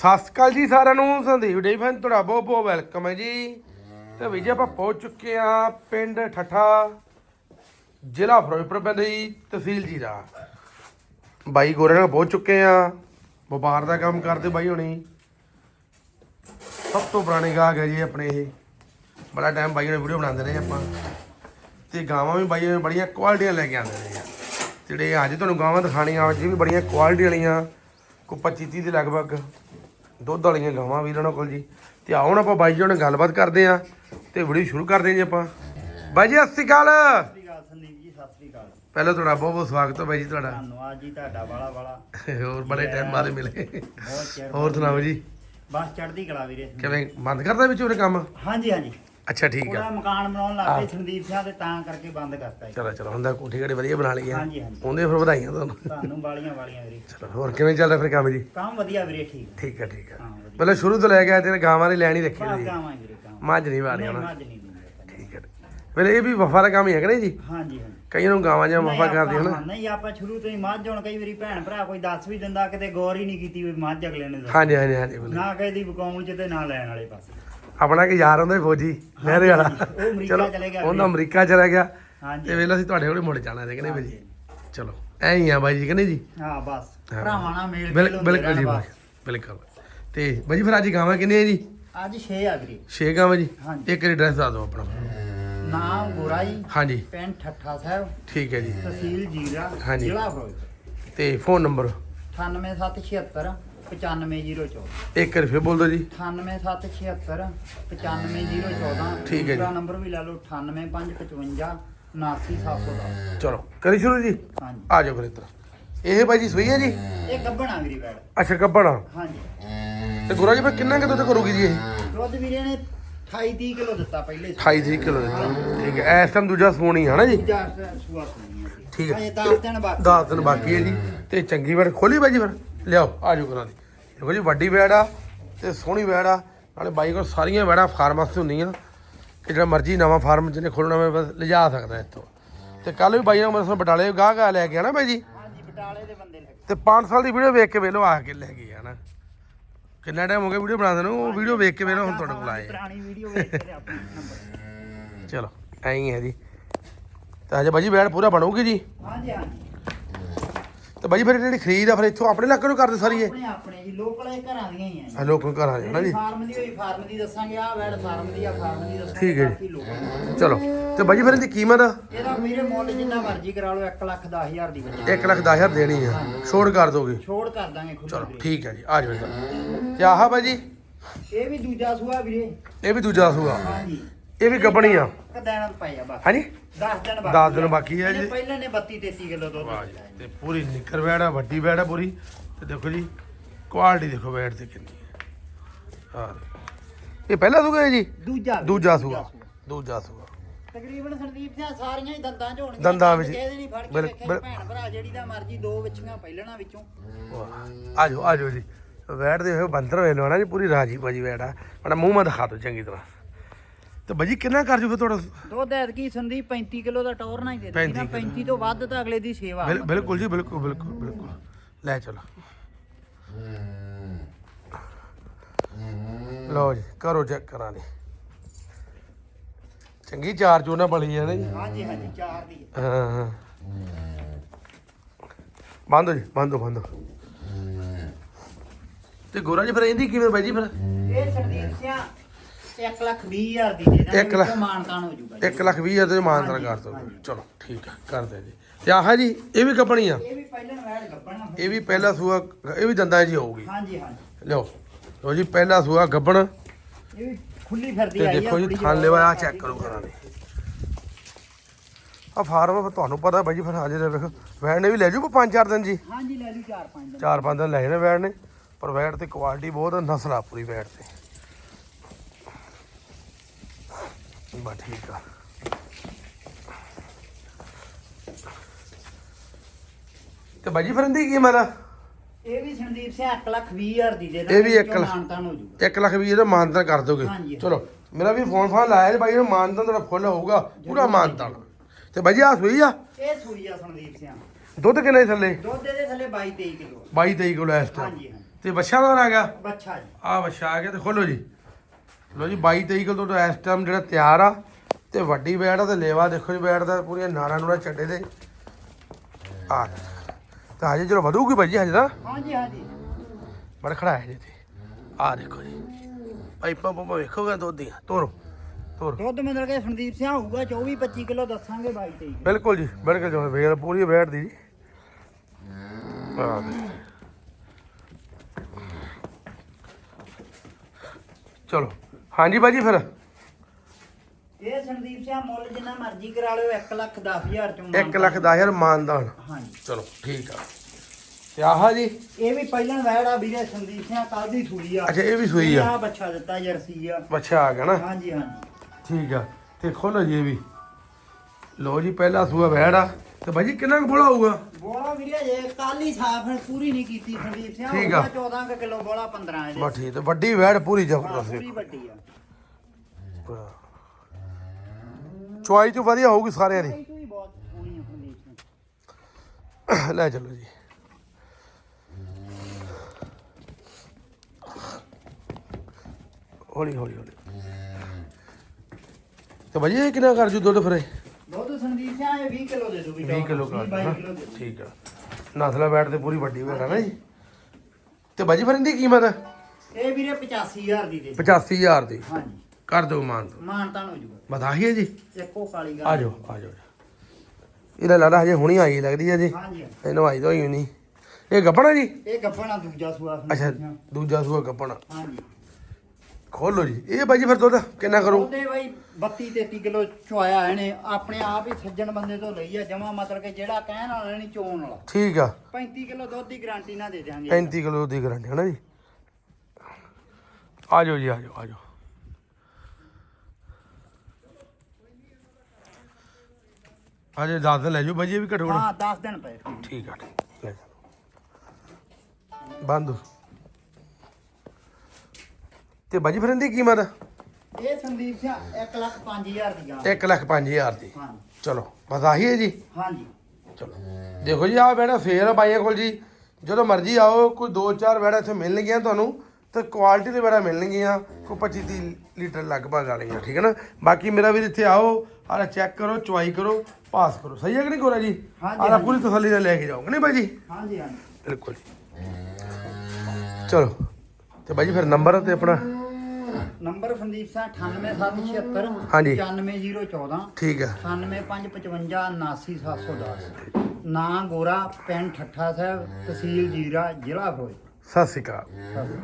ਸਤਿ ਸ਼੍ਰੀ ਅਕਾਲ ਜੀ ਸਾਰਿਆਂ ਨੂੰ, ਸੰਦੀਪ ਡੇ ਫੈਨ, ਤੁਹਾਡਾ ਬਹੁਤ ਬਹੁਤ ਵੈਲਕਮ ਹੈ ਜੀ। ਤੇ ਵੀ ਜੀ ਆਪਾਂ ਪਹੁੰਚ ਚੁੱਕੇ ਆ ਪਿੰਡ ਠੱਠਾ, ਜ਼ਿਲ੍ਹਾ ਫਿਰੋਜ਼ਪੁਰ ਪੈਂਦਾ ਜੀ, ਤਹਿਸੀਲ ਜੀਰਾ ਬਾਈ ਗੋਰੇ ਨਾਲ ਪਹੁੰਚ ਚੁੱਕੇ ਆ ਵਪਾਰ ਦਾ ਕੰਮ ਕਰਦੇ ਬਾਈ ਹੁਣੀ। ਸਭ ਤੋਂ ਪੁਰਾਣੇ ਗਾਹਕ ਹੈ ਜੀ ਆਪਣੇ ਇਹ। ਬੜਾ ਟਾਈਮ ਬਾਈ ਨੇ ਵੀਡੀਓ ਬਣਾਉਂਦੇ ਰਹੇ ਆਪਾਂ। ਤੇ ਗਾਵਾਂ ਵੀ ਬਾਈ ਨੇ ਬੜੀਆਂ ਕੁਆਲਿਟੀਆਂ ਲੈ ਕੇ ਆਉਂਦੇ ਨੇ ਆ। ਜਿਹੜੇ ਅੱਜ ਤੁਹਾਨੂੰ ਗਾਵਾਂ ਦਿਖਾਣੀਆਂ ਅੱਜ ਵੀ ਬੜੀਆਂ ਕੁਆਲਿਟੀ ਵਾਲੀਆਂ। ਕੋ 25 30 ਦੇ ਲਗਭਗ। ਦੁੱਧ ਵਾਲੀਆਂ ਗਾਵਾਂ ਵੀਰਾਂ ਨਾਲ ਕੋਲ ਜੀ। ਤੇ ਆਓ ਆਪਾਂ ਬਾਈ ਜੀ ਨਾਲ ਗੱਲਬਾਤ ਕਰਦੇ ਆ ਤੇ ਵੀਡੀਓ ਸ਼ੁਰੂ ਕਰਦੇ ਜੀ ਆਪਾਂ। ਬਾਈ ਜੀ ਸਤਿ ਸ਼੍ਰੀ ਅਕਾਲ। ਸਤਿ ਸ੍ਰੀ ਅਕਾਲ ਸੰਦੀਪ ਜੀ ਸਤਿ ਸ੍ਰੀ ਅਕਾਲ। ਪਹਿਲਾਂ ਤੁਹਾਡਾ ਬਹੁਤ ਬਹੁਤ ਸਵਾਗਤ ਹੈ ਬਾਈ ਜੀ ਤੁਹਾਡਾ। ਧੰਨਵਾਦ ਜੀ ਤੁਹਾਡਾ ਵਾਲਾ ਵਾਲਾ। ਹੋਰ ਬੜੇ ਟਾਈਮ ਬਾਅਦ ਮਿਲੇ। ਹੋਰ ਸੁਣਾਓ ਜੀ। ਬਸ ਚੜ੍ਹਦੀ ਕਲਾ ਵੀਰੇ। ਕਿਵੇਂ ਬੰਦ ਕਰਦਾ ਵਿੱਚ ਉਹਨੇ ਕੰਮ? ਹਾਂਜੀ ਹਾਂਜੀ। ਅੱਛਾ ਠੀਕ ਆ। ਮਕਾਨ ਬਣਾਉਣ ਲੱਗ ਪਏ ਸੰਦੀਪ ਸਿੰਘ ਤੇ ਤਾਂ ਕਰਕੇ ਬੰਦ ਕਰਤਾ ਜੀ ਚਲੋ ਚਲੋ ਹੁੰਦਾ ਕੋਠੀ ਘੜੀ ਵਧੀਆ ਬਣਾ ਲਈ ਆ ਹਾਂਜੀ ਹਾਂਜੀ। ਉਹਦੇ ਫਿਰ ਵਧਾਈਆਂ ਤੁਹਾਨੂੰ। ਤੁਹਾਨੂੰ ਵਾਲੀਆਂ ਵਾਲੀਆਂ ਵੀਰੇ। ਚਲੋ ਹੋਰ ਕਿਵੇਂ ਚੱਲ ਰਿਹਾ ਫਿਰ ਕੰਮ ਜੀ? ਕੰਮ ਵਧੀਆ ਵੀਰੇ ਠੀਕ ਠੀਕ ਆ ਠੀਕ ਆ। ਹਾਂ ਵਧੀਆ। ਪਹਿਲਾਂ ਸ਼ੁਰੂ ਤੋਂ ਲੈ ਕੇ ਆਏ ਤੇ ਗਾਵਾਂ ਦੀ ਲੈਣੀ ਰੱਖੀ ਹੋਈ ਗਾਵਾਂ ਵੀਰੇ ਕੰਮ ਮੱਝ ਨਹੀਂ ਹਨਾ ਮੱਝ ਨਹੀਂ ਦਿੰਦੇ। ਠੀਕ ਹੈ ਵੇਲੇ ਇਹ ਵੀ ਵਫਾ ਦਾ ਕੰਮ ਹੀ ਹੈ ਕਿ ਨਹੀਂ ਜੀ? ਹਾਂਜੀ ਹਾਂਜੀ। ਕਈਆਂ ਨੂੰ ਗਾਵਾਂ ਜਾਂ ਵਫਾ ਕਰਦੀ ਹਨਾ। ਨਹੀਂ ਆਪਾਂ ਸ਼ੁਰੂ ਤੋਂ ਹੀ ਮੱਝ ਹੁਣ ਕਈ ਵਾਰੀ ਭੈਣ ਭਰਾ ਕੋਈ ਦੱਸ ਵੀ ਦਿੰਦਾ ਕਿਤੇ ਗੌਰ ਹੀ ਨਹੀਂ ਕੀਤੀ ਵੀ ਮੱਝ ਅਗਲੇ ਨੇ ਦੱਸੀ। ਹਾਂਜੀ ਹਾਂਜੀ ਹਾਂਜੀ ਬਿਲਕੁਲ। ਨਾ ਕਿਸੇ ਦੀ ਬਕਾਉਣ ਚ ਤੇ ਨਾ ਲੈਣ ਵਾਲੇ ਪਾਸੇ। ਆਪਣਾ ਕਿ ਯਾਰ ਹੁੰਦਾ ਫੌਜੀ ਲਹਿਰੇ ਵਾਲਾ। ਉਹ ਅਮਰੀਕਾ ਚਲੋ ਗਿਆ ਉਹਨਾਂ ਅਮਰੀਕਾ ਚਲਾ ਗਿਆ। ਤੇ ਹਾਂਜੀ ਵੇਲੇ ਅਸੀਂ ਤੁਹਾਡੇ ਕੋਲੇ ਮੁੜ ਜਾਣਾ ਸੀ ਕਿ ਨਹੀਂ ਭਾਜੀ ਚਲੋ ਐਂ ਹੀ ਆ ਬਾਈ ਜੀ ਕਿ ਨਹੀਂ ਜੀ? ਹਾਂ ਬਸ। ਹਾਂ। ਭਰਾਵਾਂ ਨਾਲ ਮੇਲ ਬਿਲ- ਮੇਲ ਹੁੰਦੇ ਬਿਲਕੁਲ ਜੀ ਰਹਿਣ ਬਸ। ਬਿਲਕੁਲ। ਤੇ ਬਾਈ ਫਿਰ ਅੱਜ ਗਾਵਾਂ ਕਿੰਨੀਆਂ ਜੀ? ਅੱਜ 6 ਆ ਵੀਰੇ। 6 ਗਾਵਾਂ ਜੀ? ਹਾਂਜੀ। ਇੱਕ ਐਡਰੈਸ ਦੱਸ ਦਿਓ ਆਪਣਾ। ਨਾਮ ਗੋਰਾ ਜੀ ਹਾਂਜੀ। ਪਿੰਡ ਠੱਠਾ ਸਾਹਿਬ। ਠੀਕ ਹੈ ਜੀ। ਤਹਿਸੀਲ ਜੀਰਾ ਹਾਂਜੀ। ਜ਼ਿਲ੍ਹਾ ਫਿਰੋਜ਼ਪੁਰ। ਤੇ ਫੋਨ ਨੰਬਰ? 98776 95014 ਇੱਕ ਵਾਰ ਫਿਰ ਬੋਲ ਦਿਓ ਜੀ 98776 95014 ਠੀਕ ਹੈ ਜੀ। ਦੂਸਰਾ ਨੰਬਰ ਵੀ ਲੈ ਲਓ 98555 79710 ਚਲੋ ਕਰੀ ਸ਼ੁਰੂ ਜੀ? ਹਾਂਜੀ। ਆ ਜਾਓ ਫਿਰ ਇੱਧਰ। ਇਹ ਬਾਈ ਜੀ ਸੂਈ ਹੈ ਜੀ? ਇਹ ਗੱਬਣਾ ਵੀਰੇ ਬੈੜ ਅੱਛਾ ਗੱਬਣਾ। ਹਾਂਜੀ। ਤੇ ਗੁਰਾ ਜੀ ਫਿਰ ਕਿੰਨਾ ਕੁ ਦੁੱਧ ਕਰੂਗੀ ਜੀ ਇਹ? ਦੁੱਧ ਵੀਰੇ ਨੇ 28 30 ਕਿਲੋ ਦਿੱਤਾ ਪਹਿਲੇ 28 ਕਿਲੋ ਦਿੱਤਾ। ਠੀਕ ਹੈ। ਇਸ ਟਾਈਮ ਦੂਜਾ ਸੋਣੀ ਹੈ ਨਾ ਜੀ? ਦੂਜਾ ਸੂਆ ਸੁਣੀ ਹੈ ਠੀਕ ਹੈ। ਅਜੇ 10 ਦਿਨ ਬਾਕੀ 10 ਦਿਨ ਬਾਕੀ ਹੈ ਜੀ। ਤੇ ਚੰਗੀ ਵੈੜ ਖੋਲੀ ਬਾਈ ਜੀ ਫਿਰ। ਲਿਆਓ ਆ ਜਾਓ ਕਰਾਂ ਦੀ। ਦੇਖੋ ਜੀ ਵੱਡੀ ਵੈੜ ਆ ਤੇ ਸੋਹਣੀ ਵੈੜ ਆ। ਨਾਲੇ ਬਾਈ ਕੋਲ ਸਾਰੀਆਂ ਵੈੜਾਂ ਫਾਰਮਾਂ ਤੇ ਹੁੰਦੀਆਂ ਕਿ ਜਿਹੜਾ ਮਰਜ਼ੀ ਨਵਾਂ ਫਾਰਮ ਜਿਹਨੇ ਖੋਲਣਾ ਹੋਵੇ ਬਸ ਲਿਜਾ ਸਕਦਾ ਇੱਥੋਂ। ਤੇ ਕੱਲ ਵੀ ਬਾਈ ਨਾਲ ਮੇਰੇ ਬਟਾਲੇ ਗਾਹ ਗਾਹ ਲੈ ਕੇ ਆਣਾ ਬਾਈ ਜੀ? ਹਾਂਜੀ ਬਟਾਲੇ ਦੇ ਬੰਦੇ ਲੈ ਤੇ 5 ਸਾਲ ਦੀ ਵੀਡੀਓ ਵੇਖ ਕੇ ਵੇਲੋ ਆ ਕੇ ਲੈ ਕੇ ਆਣਾ ਕਿੰਨਾ ਟਾਈਮ ਹੋ ਗਿਆ ਵੀਡੀਓ ਬਣਾਉਂਦੇ ਨੂੰ? ਉਹ ਵੀਡੀਓ ਵੇਖ ਕੇ ਵੇਲੋ ਹੁਣ ਤੁਹਾਡੇ ਕੋਲ ਆਏ ਆ। ਪੁਰਾਣੀ ਵੀਡੀਓ ਵੇਖ ਕੇ ਆਪਣੇ ਨੰਬਰ। ਚਲੋ ਐਂ ਹੀ ਹੈ ਜੀ। ਤਾਂ ਅਜੇ ਬਾਜੀ ਵੈੜ ਪੂਰਾ ਬਣੂਗੀ ਜੀ? ਹਾਂਜੀ ਹਾਂਜੀ। ਤੇ ਬਾਜੀ ਫਿਰ ਜਿਹੜੀ ਖਰੀਦ ਆ ਫਿਰ ਇੱਥੋਂ ਆਪਣੇ ਇਲਾਕੇ ਨੂੰ ਕਰਦੇ ਸਾਰੀ ਇਹ? ਆਪਣੇ ਆਪਣੇ ਜੀ ਲੋਕਲ ਇਹ ਘਰਾਂ ਦੀਆਂ ਹੀ ਆ ਆ ਲੋਕਾਂ ਘਰਾਂ ਨਾ ਜੀ? ਫਾਰਮ ਦੀ ਹੋਈ ਫਾਰਮ ਦੀ ਦੱਸਾਂਗੇ ਆ ਵੈੜ ਫਾਰਮ ਦੀ ਆ ਫਾਰਮ ਦੀ ਦੱਸਾਂਗੇ ਠੀਕ ਹੈ ਜੀ। ਬਾਕੀ ਲੋਕਲ ਚਲੋ ਤੇ ਬਾਜੀ ਫਿਰ ਇਹਦੀ ਕੀਮਤ? ਇਹਦਾ ਮੇਰੇ ਮੁੱਲ ਜਿੰਨਾ ਮਰਜ਼ੀ ਕਰਾ ਲਓ 1 ਲੱਖ 10 ਹਜ਼ਾਰ ਦੀ ਬੱਚੀ। 1 ਲੱਖ 10000 ਦੇਣੀ ਆ। ਛੋੜ ਕਰ ਦੋਗੇ? ਛੋੜ ਕਰ ਦਾਂਗੇ ਚਲੋ। ਠੀਕ ਹੈ ਜੀ ਆ ਜਾਓ ਇੱਧਰ ਤੇ ਆਹ ਬਾਜੀ ਇਹ ਵੀ ਦੂਜਾ ਸੂਆ ਵੀਰੇ। ਇਹ ਵੀ ਦੂਜਾ ਸੂਆ। ਹਾਂਜੀ। ਇਹ ਵੀ ਗੱਬਣੀ ਆ। ਕਦਾਂ ਪਏ ਆ ਬਸ। ਹਾਂਜੀ? 10 ਦਿਨ ਬਾਕੀ 10 ਦਿਨ ਬਾਕੀ ਆ ਜੀ। ਪਹਿਲਾਂ ਨੇ 32 33 ਕਿਲੋ ਦੁੱਧ। ਵਾਹ ਜੀ ਹੈ। ਤੇ ਪੂਰੀ ਨਿੱਕਰ ਵੈੜ ਆ ਵੱਡੀ ਵੈੜ ਆ ਪੂਰੀ। ਤੇ ਦੇਖੋ ਜੀ ਕੁਆਲਿਟੀ ਦੇਖੋ ਵੈੜ ਤੇ ਕਿੰਨੀ ਹੈ। ਆ ਇਹ ਪਹਿਲਾ ਹੈ ਜੀ? ਦੂਜਾ ਦੂਜਾ ਸੂਆ। ਦੂਜਾ ਸੂਆ। ਤਕਰੀਬਨ ਸੰਦੀਪ ਸਿੰਘ ਸਾਰੀਆਂ ਹੀ ਦੰਦਾਂ 'ਚ ਹੋਣਗੀਆਂ। ਦੰਦਾਂ ਵਿੱਚ। ਕਿਸੇ ਦੀ ਨਹੀਂ ਫੜ ਕੇ ਬਿਲ- ਭੈਣ ਭਰਾ ਜਿਹੜੀ ਦਾ ਮਰਜ਼ੀ ਦੋ ਵਿਚੀਆਂ ਪਹਿਲਣਾ ਵਿੱਚੋਂ। ਵਾਹ। ਆ ਜਾਓ ਆ ਜਾਓ ਜੀ। ਵੈੜ ਦੇ ਹੋਏ ਬੰਦਰ ਹੋਏ ਜੀ ਪੂਰੀ ਰਾਜੀ ਬਾਜੀ ਵੈੜ ਆ। ਮੂੰਹ ਮਾ ਦਿਖਾ ਦਿਓ ਚੰਗੀ ਤਰ੍ਹਾਂ। ਤੇ ਬਾਜੀ ਕਿੰਨਾ ਕਰ ਜੂ ਫਿਰ ਤੁਹਾਡਾ? ਦੁੱਧ ਐਤਕੀ ਸੰਦੀਪ 35 ਕਿਲੋ ਦਾ ਟੌਰ ਨਾ ਹੀ ਦੇ ਨਾ 35 35 ਤੋਂ ਵੱਧ ਤਾਂ ਅਗਲੇ ਦੀ ਸੇਵਾ ਬਿਲ- ਬਿਲਕੁਲ ਜੀ ਬਿਲਕੁਲ ਬਿਲਕੁਲ ਬਿਲਕੁਲ। ਲੈ ਚਲੋ। ਲਓ ਜੀ ਕਰੋ ਚੈੱਕ ਕਰਾਂ ਦੀ ਚੰਗੀ ਚਾਰ ਚੋਨਾ ਬਲੀ ਹੈ ਨਾ ਜੀ। ਹਾਂਜੀ ਹਾਂਜੀ ਚਾਰ ਦੀ ਹੈ। ਹਾਂ ਹਾਂ। ਬੰਦੋ ਜੀ ਬੰਦੋ ਬੰਦੋ ਤੇ ਗੋਰਾ ਜੀ ਫਿਰ ਇਹਦੀ ਕਿਵੇਂ ਬਾਈ ਜੀ ਫਿਰ? ਇਹ ਸੰਦੀਪ ਸਿੰਘ 1 ਲੱਖ 20 ਹਜ਼ਾਰ ਦੀ ਦੇ ਦਾਂਗੇ ਇੱਕ ਲੱਖ- ਵਿੱਚੋਂ ਮਾਨਤਾਨ ਹੋ ਜਾਊਗਾ ਜੀ। 1 ਲੱਖ 20 ਹਜ਼ਾਰ ਦੇ ਮਾਨਤਨ ਹਾਂਜੀ, ਕਰ ਦੋ। ਚਲੋ ਠੀਕ ਆ ਕਰ ਦੇ ਜੀ। ਤੇ ਆਹ ਜੀ ਇਹ ਵੀ ਕੱਪਣੀ ਆ? ਇਹ ਵੀ ਪਹਿਲਾਂ ਵੈੜ ਗੱਬਣਾ ਇਹ ਵੀ ਪਹਿਲਾ ਸੂਆ ਇਹ ਵੀ ਦੰਦਾਂ ਜੀ ਹੋਊਗੀ। ਹਾਂਜੀ ਹਾਂਜੀ। ਲਿਓ ਲਓ ਜੀ ਪਹਿਲਾ ਸੂਆ ਗੱਬਣ। ਇਹ ਵੀ ਖੁੱਲੀ ਫਿਰਦੀ ਤੇ ਆਈ ਆ ਦੇਖੋ ਜੀ ਥੋੜ੍ਹੀ ਜਿਹੀ ਵਾਲਾ ਹੋਰ ਚੈੱਕ ਕਰੋ ਕਰਾਂ ਦੇ ਆ ਫਾਰਮ ਫਿਰ ਤੁਹਾਨੂੰ ਪਤਾ ਬਾਈ ਜੀ ਫਿਰ ਹਾਜ਼ਰ ਵੇਖੋ। ਵੈੜ ਨੇ ਵੀ ਲੈ ਜੂ ਪੰਜ ਚਾਰ ਦਿਨ ਜੀ? ਹਾਂਜੀ ਲੈ ਲਈ ਚਾਰ ਪੰਜ ਦਿਨ। ਚਾਰ ਪੰਜ ਦਿਨ ਲੈ ਜਾਣੇ ਵੈੜ ਨੇ। ਪਰ ਵੈੜ ਤੇ ਕੁਆਲਿਟੀ ਬਹੁਤ ਆ, ਨਸਲ ਆ ਪੂਰੀ ਵੈੜ ਤੇ। ਬਾ ਠੀਕ ਆ। ਤੇ ਬਾਜੀ ਫਿਰ ਇਹਦੀ ਕੀ ਮਾਰਾ ਇਹ ਵੀ ਸੰਦੀਪ ਸਿੰਘ 1 ਲੱਖ 20 ਹਜ਼ਾਰ ਦੀ ਦੇ ਇਹ ਵੀ ਇੱਕ ਲੱਖ। ਮਾਨਤਾਨ ਹੋ ਜਾਊਗਾ। 1 ਲੱਖ ਵੀ ਇਹਦਾ ਮਾਨਤਨ ਕਰ ਦੋਗੇ। ਹਾਂਜੀ। ਚਲੋ ਮੇਰਾ ਵੀ ਫੋਨ ਫਾਨ ਲਾਇਆ ਜੀ ਬਾਈ ਨੂੰ ਮਾਨਤਨ ਤੁਹਾਡਾ ਫੁੱਲ ਹੋਊਗਾ ਪੂਰਾ ਮਾਨਤਨ। ਤੇ ਬਾਜੀ ਆ ਸੂਈ ਆ? ਇਹ ਸੂਈ ਆ ਸੰਦੀਪ ਸਿੰਘ। ਦੁੱਧ ਕਿੰਨੇ ਥੱਲੇ? ਦੁੱਧ ਦੇ ਥੱਲੇ 22 23 ਕਿਲੋ 22 23 ਕਿਲੋ ਇਸ ਟਾਈਮ ਹਾਂਜੀ ਹਾਂਜੀ। ਤੇ ਬੱਚਾ ਦਾ ਆ ਗਿਆ ਬੱਚਾ ਜੀ। ਆ ਬੱਚਾ ਆ ਗਿਆ ਤੇ ਖੋਲੋ ਜੀ। ਲੋ ਜੀ 22 23 ਕਿਲੋ ਤੋਂ ਇਸ ਟਾਈਮ ਜਿਹੜਾ ਤਿਆਰ ਆ ਤੇ ਵੱਡੀ ਬੈੜ ਆ ਤੇ ਲੇਵਾ ਦੇਖੋ ਜੀ ਬੈੜ ਦਾ ਪੂਰੀਆਂ ਨਾਰਾਂ ਨੂਰਾਂ ਚੱਡੇ ਦੇ ਆ ਤਾਂ ਹਜੇ ਜਦੋਂ ਵਧੂਗੀ ਭਾਜੀ ਹਜੇ ਤਾਂ। ਹਾਂਜੀ ਹਾਂਜੀ। ਬੜ ਖੜਾ ਹੈ ਜੀ ਤੇ ਆ ਦੇਖੋ ਜੀ ਪਾਈਪਾਂ ਪਾਪਾ ਵੇਖੋਗਾ ਦੁੱਧ ਦੀਆਂ? ਤੋਰੋ ਤੋਰੋ। ਦੁੱਧ ਮਤਲਬ ਕਿ ਸੰਦੀਪ ਸਿੰਘ ਹੋਊਗਾ 24 25 ਕਿਲੋ ਦੱਸਾਂਗੇ ਬਾਈ ਤੇ ਬਿਲਕੁਲ ਜੀ ਬਿਲਕੁਲ ਜੋ ਵੇਲ ਪੂਰੀ ਬੈਠ ਦੀ ਜੀ। ਆ ਦੇ ਚਲੋ। ਹਾਂਜੀ ਬਾਜੀ ਫਿਰ। ਇਹ ਸੰਦੀਪ ਸਿੰਘ ਮੁੱਲ ਜਿੰਨਾ ਮਰਜ਼ੀ ਕਰਾ ਲਿਓ 1 ਲੱਖ 10000 ਚੋਂ 1 ਲੱਖ 10000 ਮਾਨਦਾਨ। ਹਾਂਜੀ। ਚਲੋ ਠੀਕ ਆ। ਤੇ ਆਹ ਜੀ। ਇਹ ਵੀ ਪਹਿਲਾਂ ਵੈੜਾ ਵੀਰੇ ਸੰਦੀਪ ਸਿੰਘ ਕੱਲ ਦੀ ਸੂਈ ਆ। ਅੱਛਾ ਇਹ ਵੀ ਸੂਈ ਆ। ਆ ਬੱਚਾ ਦਿੱਤਾ ਜਰਸੀ ਆ। ਬੱਚਾ ਆ ਗਿਆ ਨਾ? ਹਾਂਜੀ ਹਾਂਜੀ। ਠੀਕ ਆ। ਤੇ ਖੋਲੋ ਜੀ ਇਹ ਵੀ। ਲੋ ਜੀ ਪਹਿਲਾ ਸੂਆ ਬੈੜਾ ਤੇ ਬਾਜੀ ਕਿੰਨਾ ਕੁ ਬੋਲਾ ਹੋਊਗਾ? ਬੋਲਾ ਵੀਰੇ ਜੇ ਕੱਲ ਹੀ ਸਾਫ਼ ਪੂਰੀ ਨਹੀਂ ਕੀਤੀ ਸੰਦੀਪ ਸਿੰਘ ਠੀਕ ਆ। 14 ਕਿਲੋ ਬੋਲਾ 15 ਇਹਦੇ। ਬਸ ਠੀਕ ਤੇ ਵੱਡੀ ਵੈੜ ਪੂਰੀ ਹਾਂ, ਜ਼ਬਰਦਸਤ। ਪੂਰੀ ਵੱਡੀ ਆ। ਚੁਆਈ ਚ ਵਧੀਆ ਹੋਊਗੀ ਸਾਰਿਆਂ ਦੀ। ਇਹ ਤੋਂ ਹੀ ਬਹੁਤ ਸੋਹਣੀ ਆ ਸੰਦੀਪ ਸਿੰਘ ਲੈ ਚਲੋ ਜੀ। ਹੌਲੀ ਹੌਲੀ ਹੌਲੀ। ਤੇ ਭਾਜੀ ਇਹ ਕਿੰਨਾ ਕਰ ਜੂ ਦੁੱਧ ਫਰੇ ਸੰਦੀਪ ਸਿੰਘ ਇਹ 20 ਕਿਲੋ ਦੇ ਦੋ ਵੀ 20 ਕਿਲੋ ਕਰ 22 ਕਿਲੋ ਦੇ ਦਿਓ। ਠੀਕ ਆ। ਨਸਲਾ ਬੈਠ ਤੇ ਪੂਰੀ ਵੱਡੀ ਬੈਠਾ ਨਾ ਜੀ। ਤੇ ਭਾਜੀ ਫਿਰ ਇਹਦੀ ਕੀਮਤ? ਇਹ ਵੀਰੇ 85000 ਦੀ ਦੇ 85000 ਦੀ। ਹਾਂਜੀ। ਕਰ ਦਿਓ ਮਾਨ ਤੋਂ। ਮਾਨਤਾਨ ਹੋ ਜੂਗਾ। ਬਤਾਈਏ ਜੀ। ਇੱਕੋ ਕਾਲੀ ਗੱਲ। ਆ ਜਾਓ ਆ ਜਾਓ ਇਹਦਾ ਲਾਲਾ ਹਜੇ ਹੁਣੀ ਆਈ ਲੱਗਦੀ ਹੈ ਜੀ। ਹਾਂਜੀ ਇਹ ਨਵਾਈ ਤਾਂ ਹੋਈ ਨਹੀਂ। ਇਹ ਗੱਪਣਾ ਜੀ? ਇਹ ਗੱਫਣਾ ਦੂਜਾ ਸੂਆ। ਅੱਛਾ। ਦੂਜਾ ਸੂਆ ਗੱਪਣਾ। ਹਾਂਜੀ। ਖੋਲੋ ਜੀ। ਇਹ ਬਾਜੀ ਫਿਰ ਦੁੱਧ ਕਿੰਨਾ ਕਰੂ? ਉਹਦੇ ਬਾਈ 32 33 ਕਿਲੋ ਚੁਆਇਆ ਇਹਨੇ। ਆਪਣੇ ਆਪ ਹੀ ਸੱਜਣ ਬੰਦੇ ਤੋਂ ਲਈ ਆ ਜਮਾ ਮਤਲਬ ਕਿ ਜਿਹੜਾ ਕਹਿਣ ਵਾਲਾ ਨਹੀਂ ਚੋਣ ਵਾਲਾ। ਠੀਕ ਆ। 35 ਕਿਲੋ ਦੁੱਧ ਦੀ ਗਾਰੰਟੀ ਨਾ ਦੇ ਦਿਆਂਗੇ। 35 ਕਿਲੋ ਦੀ ਗਰੰਟੀ ਹੈ ਨਾ ਜੀ? ਆ ਜਾਓ ਜੀ ਆ ਜਾਓ ਆ ਜਾਓ। ਅਜੇ 10 ਦਿਨ ਲੈ ਜਾਓ ਬਾਜੀ ਇਹ ਵੀ ਘਟੋ ਘੱਟ। ਹਾਂ 10 ਦਿਨ ਪਏ। ਠੀਕ ਆ ਠੀਕ ਲੈ ਜਾਓ। ਬੰਦ। ਤੇ ਬਾਜੀ ਫਿਰ ਇਹਦੀ ਕੀਮਤ? ਇਹ ਸੰਦੀਪ ਸਿੰਘ 1 ਲੱਖ 5000 ਦੀ ਗਾਂ 1 ਲੱਖ 5000 ਦੀ। ਹਾਂ। ਚਲੋ ਬਸ ਆਹੀ ਹੈ ਜੀ? ਹਾਂਜੀ। ਚਲੋ। ਦੇਖੋ ਜੀ ਆ ਬੈਣਾ ਫੇਰ ਆ ਬਾਈਆਂ ਕੋਲ ਜੀ। ਜਦੋਂ ਮਰਜ਼ੀ ਆਓ ਕੋਈ 2-4 ਬੈੜਾ ਇੱਥੇ ਮਿਲਣਗੀਆਂ ਤੁਹਾਨੂੰ ਤੇ ਕੁਆਲਿਟੀ ਦੇ ਬੈੜਾ ਮਿਲਣਗੀਆਂ ਕੋਈ 25-30 ਲੀਟਰ ਲਗਭਗ ਵਾਲੀਆਂ ਠੀਕ ਹੈ ਨਾ? ਬਾਕੀ ਮੇਰਾ ਵੀਰ ਇੱਥੇ ਆਓ ਆਹ ਚੈੱਕ ਕਰੋ ਚੁਆਈ ਕਰੋ ਪਾਸ ਕਰੋ। ਸਹੀ ਹੈ ਕਿ ਨਹੀਂ ਗੋਰਾ ਜੀ? ਹਾਂਜੀ। ਪੂਰੀ ਤਸੱਲੀ ਨਾਲ ਲੈ ਕੇ ਜਾਓਗੇ ਨਹੀਂ ਬਾਈ ਜੀ ਹਾਂਜੀ ਹਾਂਜੀ। ਬਿਲਕੁਲ। ਚਲੋ। ਤੇ ਬਾਈ ਜੀ ਫਿਰ ਨੰਬਰ ਤੇ ਆਪਣਾ ਨੰਬਰ ਸੰਦੀਪ ਸਿੰਘ 98776 ਹਾਂਜੀ। 94014 ਠੀਕ ਹੈ 9555 79710 ਨਾਂ ਗੋਰਾ ਪਿੰਡ ਠੱਠਾ ਸਾਹਿਬ ਤਹਿਸੀਲ ਜੀਰਾ ਜ਼ਿਲ੍ਹਾ ਫਿਰੋਜ਼ਪੁਰ ਸਤਿ ਸ਼੍ਰੀ ਅਕਾਲ।